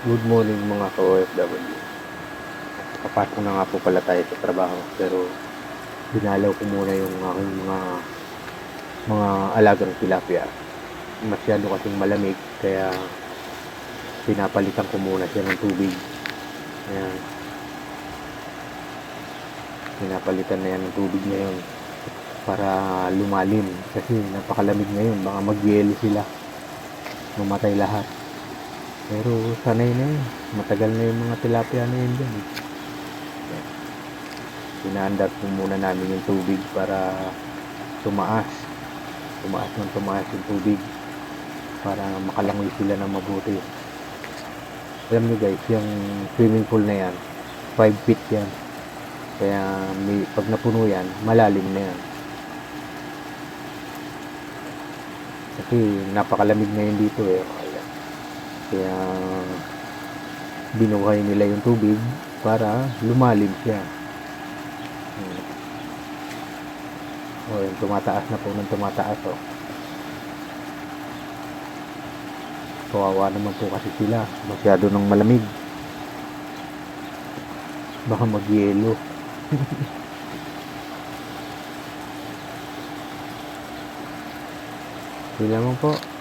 Good morning mga ka-OFW. Kapasok na nga po pala tayo sa trabaho pero dinalaw ko muna yung aking mga mga alagang tilapia. Masyado kasing malamig kaya pinapalitan ko muna siya ng tubig. Ayan. Pinapalitan na yan ng tubig ngayon para lumalim kasi napakalamig ngayon baka magyelo sila mamatay lahat pero sanay na yun. Matagal na yung mga tilapia na yun dyan. Yan. Pinaandar po muna namin yung tubig para tumaas. Tumaas ng tumaas yung tubig para makalangoy sila ng mabuti. Alam nyo guys, yung swimming pool na yan, 5 feet yan. Kaya may, pag napuno yan, malalim na yan. Kasi napakalamig ngayon dito eh. Kaya binuhay nila yung tubig para lumalim siya. O, yung tumataas na po ng tumataas oh. Kawawa naman po kasi sila. Masyado ng malamig. Baka magyelo. Yun lamang po.